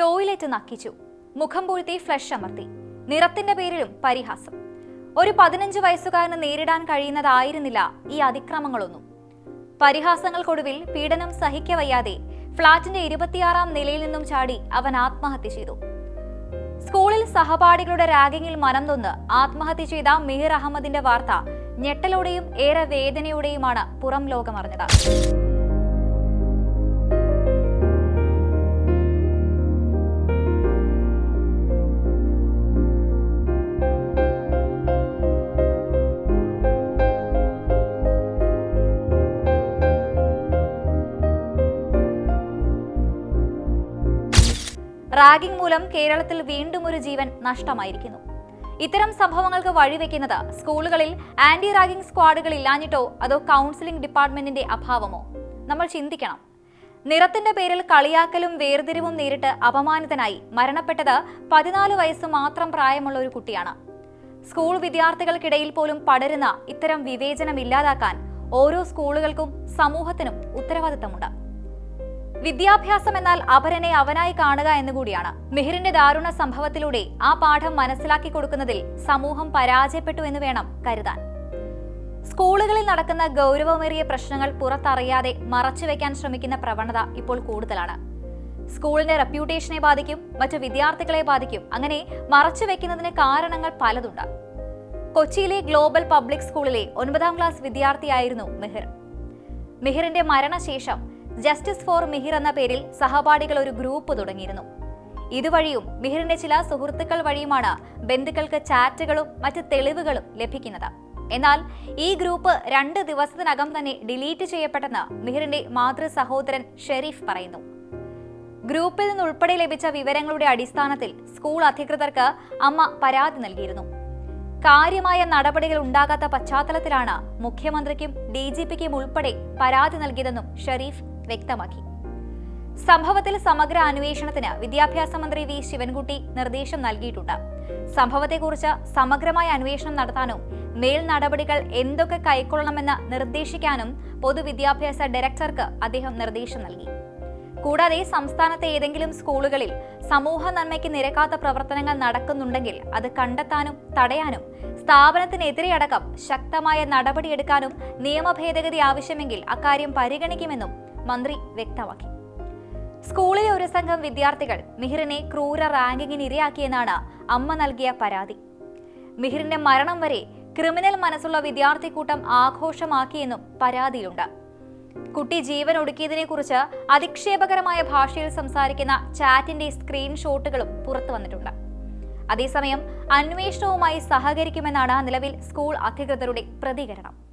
Toilet നക്കിച്ചു. മുഖം പൂഴ്ത്തി flush അമർത്തി. നിറത്തിന്റെ പേരിലും പരിഹാസം. ഒരു പതിനഞ്ച് വയസ്സുകാരന് നേരിടാൻ കഴിയുന്നതായിരുന്നില്ല ഈ അതിക്രമങ്ങളൊന്നും. പരിഹാസങ്ങൾക്കൊടുവിൽ പീഡനം സഹിക്കവയ്യാതെ ഫ്ളാറ്റിന്റെ ഇരുപത്തിയാറാം നിലയിൽ നിന്നും ചാടി അവൻ ആത്മഹത്യ ചെയ്തു. സ്കൂളിൽ സഹപാഠികളുടെ റാഗിങ്ങിൽ മനം നൊന്ന് ആത്മഹത്യ ചെയ്ത മിഹിർ അഹമ്മദിന്റെ വാർത്ത ഞെട്ടലോടെയും ഏറെ വേദനയോടെയുമാണ് പുറം ലോകമറിഞ്ഞത്. റാഗിംഗ് മൂലം കേരളത്തിൽ വീണ്ടും ഒരു ജീവൻ നഷ്ടമായിരിക്കുന്നു. ഇത്തരം സംഭവങ്ങൾക്ക് വഴിവെക്കുന്നത് സ്കൂളുകളിൽ ആന്റി റാഗിംഗ് സ്ക്വാഡുകൾ ഇല്ലാഞ്ഞിട്ടോ അതോ കൗൺസിലിംഗ് ഡിപ്പാർട്ട്മെന്റിന്റെ അഭാവമോ? നമ്മൾ ചിന്തിക്കണം. നിറത്തിന്റെ പേരിൽ കളിയാക്കലും വേർതിരിവും നേരിട്ട് അപമാനിതനായി മരണപ്പെട്ടത് പതിനാല് വയസ്സ് മാത്രം പ്രായമുള്ള ഒരു കുട്ടിയാണ്. സ്കൂൾ വിദ്യാർത്ഥികൾക്കിടയിൽ പോലും പടരുന്ന ഇത്തരം വിവേചനം ഇല്ലാതാക്കാൻ ഓരോ സ്കൂളുകൾക്കും സമൂഹത്തിനും ഉത്തരവാദിത്തമുണ്ട്. വിദ്യാഭ്യാസം എന്നാൽ അപരനെ അവനായി കാണുക എന്നുകൂടിയാണ് മിഹിറിന്റെ ദാരുണ സംഭവത്തിലൂടെ ആ പാഠം മനസ്സിലാക്കി കൊടുക്കുന്നതിൽ സമൂഹം പരാജയപ്പെട്ടു എന്ന് വേണം കരുതാൻ. സ്കൂളുകളിൽ നടക്കുന്ന ഗൗരവമേറിയ പ്രശ്നങ്ങൾ പുറത്തറിയാതെ മറച്ചുവെക്കാൻ ശ്രമിക്കുന്ന പ്രവണത ഇപ്പോൾ കൂടുതലാണ്. സ്കൂളിന്റെ റെപ്യൂട്ടേഷനെ ബാധിക്കും മറ്റു വിദ്യാർത്ഥികളെ ബാധിക്കും. അങ്ങനെ മറച്ചുവെക്കുന്നതിന് കാരണങ്ങൾ പലതുണ്ട്. കൊച്ചിയിലെ ഗ്ലോബൽ പബ്ലിക് സ്കൂളിലെ ഒൻപതാം ക്ലാസ് വിദ്യാർത്ഥിയായിരുന്നു മിഹിർ. മിഹിറിന്റെ മരണശേഷം ജസ്റ്റിസ് ഫോർ മിഹിർ എന്ന പേരിൽ സഹപാഠികൾ ഒരു ഗ്രൂപ്പ് തുടങ്ങിയിരുന്നു. ഇതുവഴിയും മിഹിറിന്റെ ചില സുഹൃത്തുക്കൾ വഴിയുമാണ് ബന്ധുക്കൾക്ക് ചാറ്റുകളും മറ്റ് തെളിവുകളും ലഭിക്കുന്നത്. എന്നാൽ ഈ ഗ്രൂപ്പ് രണ്ട് ദിവസത്തിനകം തന്നെ ഡിലീറ്റ് ചെയ്യപ്പെട്ടെന്ന് മിഹിറിന്റെ മാതൃ സഹോദരൻ ഷെരീഫ് പറയുന്നു. ഗ്രൂപ്പിൽ നിന്നുൾപ്പെടെ ലഭിച്ച വിവരങ്ങളുടെ അടിസ്ഥാനത്തിൽ സ്കൂൾ അധികൃതർക്ക് അമ്മ പരാതി നൽകിയിരുന്നു. കാര്യമായ നടപടികൾ ഉണ്ടാകാത്ത പശ്ചാത്തലത്തിലാണ് മുഖ്യമന്ത്രിക്കും ഡി ജി പിക്കും ഉൾപ്പെടെ പരാതി നൽകിയതെന്നും ഷെരീഫ് വ്യക്തമാക്കി. സംഭവത്തിൽ സമഗ്ര അന്വേഷണത്തിന് വിദ്യാഭ്യാസ മന്ത്രി വി. ശിവൻകുട്ടി നിർദ്ദേശം നൽകിയിട്ടുണ്ട്. സംഭവത്തെക്കുറിച്ച് സമഗ്രമായ അന്വേഷണം നടത്താനും മേൽ നടപടികൾ എന്തൊക്കെ കൈക്കൊള്ളണമെന്ന് നിർദ്ദേശിക്കാനും പൊതുവിദ്യാഭ്യാസ ഡയറക്ടർക്ക് അദ്ദേഹം നിർദ്ദേശം നൽകി. കൂടാതെ സംസ്ഥാനത്തെ ഏതെങ്കിലും സ്കൂളുകളിൽ സമൂഹ നന്മയ്ക്ക് നിരക്കാത്ത പ്രവർത്തനങ്ങൾ നടക്കുന്നുണ്ടെങ്കിൽ അത് കണ്ടെത്താനും തടയാനും സ്ഥാപനത്തിനെതിരെ അടക്കം ശക്തമായ നടപടിയെടുക്കാനും നിയമ ഭേദഗതി ആവശ്യമെങ്കിൽ അക്കാര്യം പരിഗണിക്കുമെന്നും മന്ത്രി വ്യക്തമാക്കി. സ്കൂളിലെ ഒരു സംഘം വിദ്യാർത്ഥികൾ മിഹിറിനെ ക്രൂര റാങ്കിങ്ങിന് ഇരയാക്കിയെന്നാണ് അമ്മ നൽകിയ പരാതി. മിഹിറിന്റെ മരണം വരെ ക്രിമിനൽ മനസ്സുള്ള വിദ്യാർത്ഥി കൂട്ടം ആഘോഷമാക്കിയെന്നും പരാതിയുണ്ട് കുട്ടി ജീവൻ ഒടുക്കിയതിനെക്കുറിച്ച് അധിക്ഷേപകരമായ ഭാഷയിൽ സംസാരിക്കുന്ന ചാറ്റിന്റെ സ്ക്രീൻഷോട്ടുകളും പുറത്തു വന്നിട്ടുണ്ട്. അതേസമയം അന്വേഷണവുമായി സഹകരിക്കുമെന്നാണ് നിലവിൽ സ്കൂൾ അധികൃതരുടെ പ്രതികരണം.